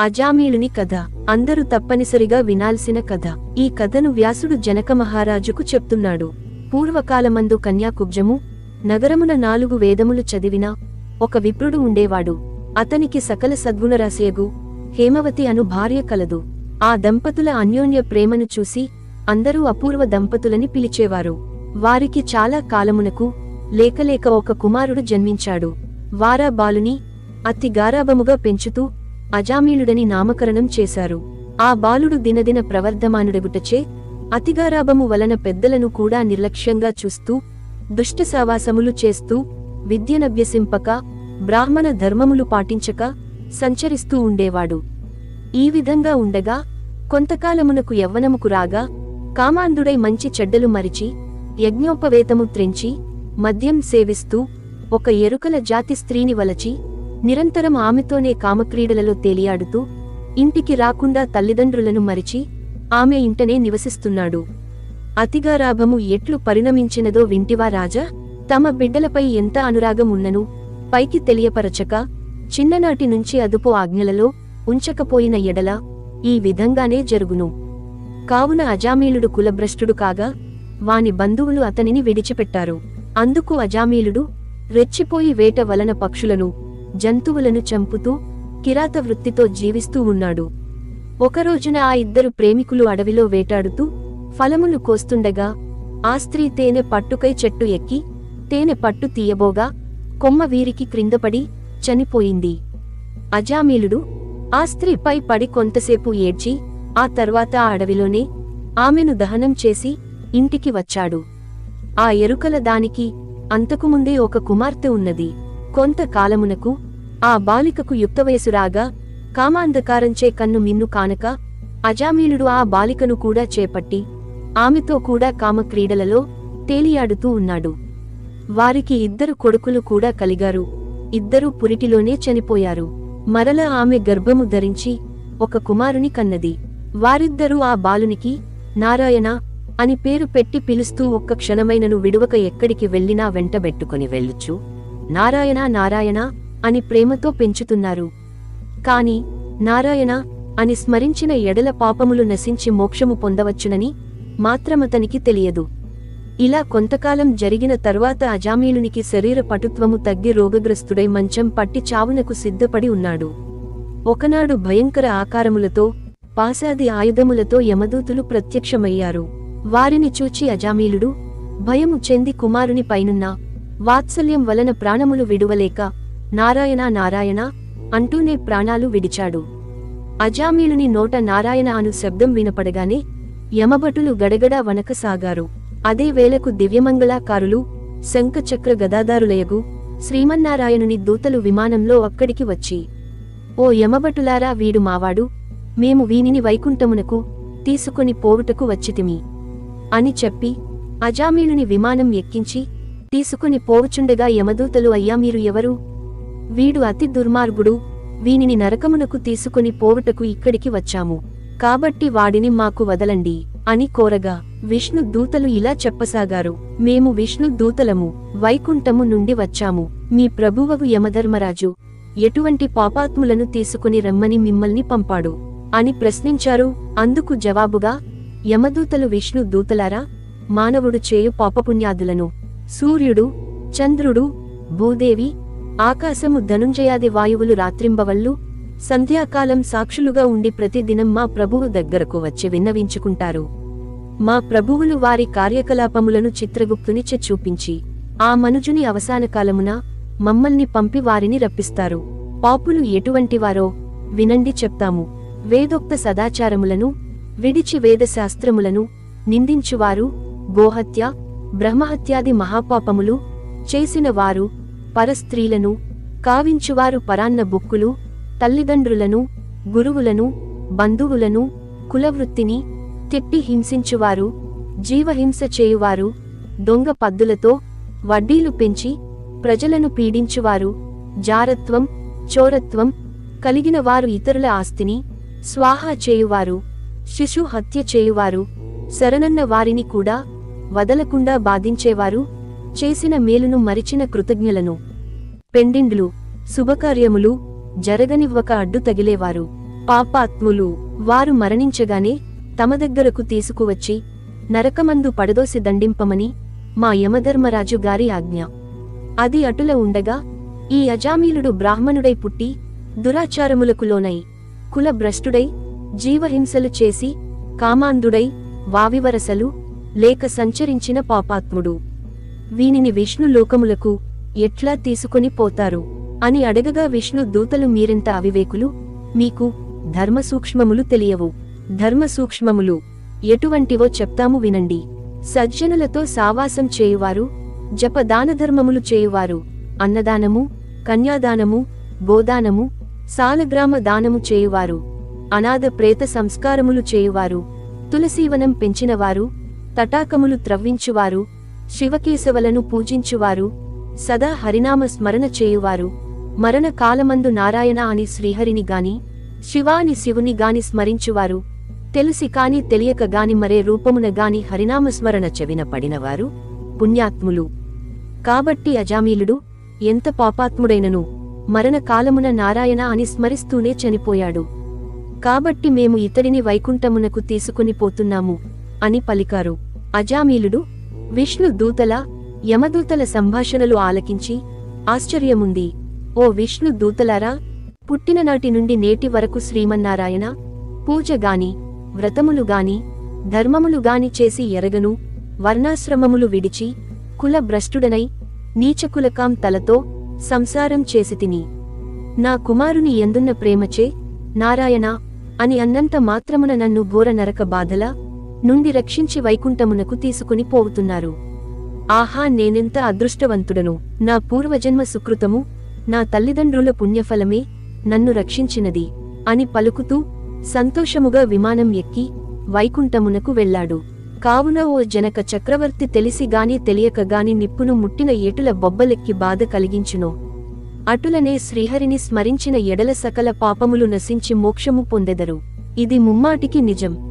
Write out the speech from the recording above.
అజామీలుని కథ. అందరూ తప్పనిసరిగా వినాల్సిన కథ. ఈ కథను వ్యాసుడు జనక మహారాజుకు చెప్తున్నాడు. పూర్వకాలమందు కన్యాకుబ్జము నగరమున నాలుగు వేదములు చదివిన ఒక విప్రుడు ఉండేవాడు. అతనికి సకల సద్గుణరాశియగు హేమవతి అను భార్య కలదు. ఆ దంపతుల అన్యోన్య ప్రేమను చూసి అందరూ అపూర్వ దంపతులని పిలిచేవారు. వారికి చాలా కాలమునకు లేకలేక ఒక కుమారుడు జన్మించాడు. వారా బాలుని అతి గారాబముగా పెంచుతూ అజామీలుడని నామకరణం చేశారు. ఆ బాలుడు దినదిన ప్రవర్ధమానుడగుటచే అతిగారాభము వలన పెద్దలను కూడా నిర్లక్ష్యంగా చూస్తూ దుష్ట సావాసములు చేస్తూ విద్యనభ్యసింపక బ్రాహ్మణ ధర్మములు పాటించక సంచరిస్తూ ఉండేవాడు. ఈ విధంగా ఉండగా కొంతకాలమునకు యవ్వనముకు రాగా కామాంధుడై మంచి చెడ్డలు మరిచి యజ్ఞోపవేతము త్రెంచి మద్యం సేవిస్తూ ఒక ఎరుకల జాతి స్త్రీని వలచి నిరంతరం ఆమెతోనే కామక్రీడలలో తేలియాడుతూ ఇంటికి రాకుండా తల్లిదండ్రులను మరిచి ఆమె ఇంటనే నివసిస్తున్నాడు. అతిగారాభము ఎట్లు పరిణమించినదో వింటివా రాజా? తమ బిడ్డలపై ఎంత అనురాగం ఉన్నను పైకి తెలియపరచక చిన్ననాటి నుంచి అదుపు ఆజ్ఞలలో ఉంచకపోయిన ఎడల ఈ విధంగానే జరుగును. కావున అజామీలుడు కులభ్రష్టుడు కాగా వాని బంధువులు అతనిని విడిచిపెట్టారు. అందుకు అజామీలుడు రెచ్చిపోయి వేట వలన పక్షులను జంతువులను చంపుతూ కిరాత వృత్తితో జీవిస్తూ ఉన్నాడు. ఒకరోజున ఆ ఇద్దరు ప్రేమికులు అడవిలో వేటాడుతూ ఫలములు కోస్తుండగా ఆ స్త్రీ తేనె పట్టుకై చెట్టు ఎక్కి తేనె పట్టు తీయబోగా కొమ్మ వీరికి క్రిందపడి చనిపోయింది. అజామీలుడు ఆ స్త్రీపై పడి కొంతసేపు ఏడ్చి ఆ తర్వాత ఆ అడవిలోనే ఆమెను దహనం చేసి ఇంటికి వచ్చాడు. ఆ ఎరుకల దానికి అంతకుముందే ఒక కుమార్తె ఉన్నది. కొంత కాలమునకు ఆ బాలికకు యుక్తవయసురాగా కామాంధకారంచే కన్ను మిన్ను కానక అజామీలుడు ఆ బాలికను కూడా చేపట్టి ఆమెతో కూడా కామక్రీడలలో తేలియాడుతూ ఉన్నాడు. వారికి ఇద్దరు కొడుకులు కూడా కలిగారు. ఇద్దరూ పురిటిలోనే చనిపోయారు. మరల ఆమె గర్భము ధరించి ఒక కుమారుని కన్నది. వారిద్దరూ ఆ బాలునికి నారాయణ అని పేరు పెట్టి పిలుస్తూ ఒక్క క్షణమైనను విడువక ఎక్కడికి వెళ్ళినా వెంటబెట్టుకుని వెళ్ళుచు నారాయణ నారాయణ అని ప్రేమతో పెంచుతున్నారు. కాని నారాయణ అని స్మరించిన ఎడల పాపములు నశించి మోక్షము పొందవచ్చునని మాత్రమతనికి తెలియదు. ఇలా కొంతకాలం జరిగిన తరువాత అజామీలునికి శరీర పటుత్వము తగ్గి రోగగ్రస్తుడై మంచం పట్టి చావునకు సిద్ధపడి ఉన్నాడు. ఒకనాడు భయంకర ఆకారములతో పాశాది ఆయుధములతో యమదూతులు ప్రత్యక్షమయ్యారు. వారిని చూచి అజామీలుడు భయము చెంది కుమారుని పైనున్న వాత్సల్యం వలన ప్రాణములు విడువలేక నారాయణ నారాయణ అంటూనే ప్రాణాలు విడిచాడు. అజామీలుని నోట నారాయణ అను శబ్దం వినపడగానే యమభటులు గడగడా వనకసాగారు అదే వేళకు దివ్యమంగళాకారులు శంఖచక్ర గదాదారులయగు శ్రీమన్నారాయణుని దూతలు విమానంలో అక్కడికి వచ్చి ఓ యమభటులారా వీడు మావాడు. మేము వీనిని వైకుంఠమునకు తీసుకొని పోవుటకు వచ్చితిమి అని చెప్పి అజామీలుని విమానం ఎక్కించి తీసుకుని పోవుచుండగా యమదూతలు అయ్యా మీరు ఎవరు? వీడు అతి దుర్మార్గుడు. వీనిని నరకమునకు తీసుకుని పోవుటకు ఇక్కడికి వచ్చాము. కాబట్టి వాడిని మాకు వదలండి అని కోరగా విష్ణు దూతలు ఇలా చెప్పసాగారు. మేము విష్ణు దూతలము. వైకుంఠము నుండి వచ్చాము. మీ ప్రభువవు యమధర్మరాజు ఎటువంటి పాపాత్ములను తీసుకుని రమ్మని మిమ్మల్ని పంపాడు? అని ప్రశ్నించారు. అందుకు జవాబుగా యమదూతలు విష్ణు దూతలారా మానవుడు చేయు పాపపుణ్యాదులను సూర్యుడు చంద్రుడు భూదేవి ఆకాశము ధనుంజయాది వాయువులు రాత్రింబవళ్ళు సంధ్యాకాలం సాక్షులుగా ఉండి ప్రతిదినం మా ప్రభువు దగ్గరకు వచ్చి విన్నవించుకుంటారు. మా ప్రభువులు వారి కార్యకలాపములను చిత్రగుప్తుని చూపించి ఆ మనుజుని అవసాన కాలమున మమ్మల్ని పంపి వారిని రప్పిస్తారు. పాపులు ఎటువంటివారో వినండి చెప్తాము. వేదోక్త సదాచారములను విడిచి వేదశాస్త్రములను నిందించువారు గోహత్య బ్రహ్మహత్యాది మహాపాపములు చేసిన వారు పరస్త్రీలను కావించువారు పరాన్న బుక్కులు తల్లిదండ్రులను గురువులను బంధువులను కులవృత్తిని తిట్టి హింసించువారు జీవహింస చేయువారు దొంగ పద్దులతో వడ్డీలు పెంచి ప్రజలను పీడించువారు జారత్వం చోరత్వం కలిగిన వారు ఇతరుల ఆస్తిని స్వాహా చేయువారు శిశు హత్య చేయువారు శరణన్న వారిని కూడా వదలకుండా బాధించేవారు చేసిన మేలును మరిచిన కృతజ్ఞలను. పెండిండ్లు శుభకార్యములు జరగనివ్వక అడ్డు తగిలేవారు. పాపాత్ములు వారు మరణించగానే తమ దగ్గరకు తీసుకువచ్చి నరకమందు పడదోసి దండింపమని మా యమధర్మరాజు గారి ఆజ్ఞ. అది అటుల ఉండగా ఈ అజామీలుడు బ్రాహ్మణుడై పుట్టి దురాచారములకు లోనై కులభ్రష్టుడై జీవహింసలు చేసి కామాంధుడై వావివరసలు లేక సంచరించిన పాపాత్ముడు. వీనిని విష్ణు లోకములకు ఎట్లా తీసుకొని పోతారు? అని అడగగా విష్ణు దూతలు మీరెంత అవివేకులు? మీకు ధర్మసూక్ష్మములు తెలియవు. ధర్మసూక్ష్మములు ఎటువంటివో చెప్తాము వినండి. సజ్జనులతో సావాసం చేయువారు జపదానధర్మములు చేయువారు అన్నదానము కన్యాదానము గోదానము సాలగ్రామ దానము చేయువారు అనాథ ప్రేత సంస్కారములు చేయువారు తులసీవనం పెంచినవారు తటాకములు త్రవ్వించువారు శివకేశవలను పూజించువారు సదా హరినామ స్మరణ చేయువారు. మరణ కాలమందు నారాయణ అని శ్రీహరిని గాని శివాని శివుని గాని స్మరించువారు. తెలిసి కాని తెలియక గాని మరే రూపమున గాని హరినామస్మరణ చెవిన పడినవారు పుణ్యాత్ములు. కాబట్టి అజామీలుడు ఎంత పాపాత్ముడైనను మరణ కాలమున నారాయణ అని స్మరిస్తూనే చనిపోయాడు. కాబట్టి మేము ఇతడిని వైకుంఠమునకు తీసుకుని పోతున్నాము. అని పలికారు. అజామీలుడు విష్ణు దూతల యమదూతల సంభాషణలు ఆలకించి ఆశ్చర్యముంది. ఓ విష్ణు దూతలారా పుట్టిననాటి నుండి నేటి వరకు శ్రీమన్నారాయణ పూజగాని వ్రతములుగాని ధర్మములుగాని చేసి ఎరగను వర్ణాశ్రమములు విడిచి కుల భ్రష్టుడనై నీచకులకాం తలతో సంసారం చేసి తిని. నా కుమారుని ఎందున్న ప్రేమచే నారాయణ అని అన్నంత మాత్రమున నన్ను ఘోర నరక బాధల నుండి రక్షించి వైకుంఠమునకు తీసుకుని పోవుతున్నారు. ఆహా నేనెంత అదృష్టవంతుడను. నా పూర్వజన్మ సుకృతము నా తల్లిదండ్రుల పుణ్యఫలమే నన్ను రక్షించినది అని పలుకుతూ సంతోషముగా విమానం ఎక్కి వైకుంఠమునకు వెళ్ళాడు. కావున ఓ జనక చక్రవర్తి తెలిసిగాని తెలియకగాని నిప్పును ముట్టిన ఏటుల బొబ్బలెక్కి బాధ కలిగించునో. అటులనే శ్రీహరిని స్మరించిన ఎడల సకల పాపములు నశించి మోక్షము పొందెదరు. ఇది ముమ్మాటికి నిజం.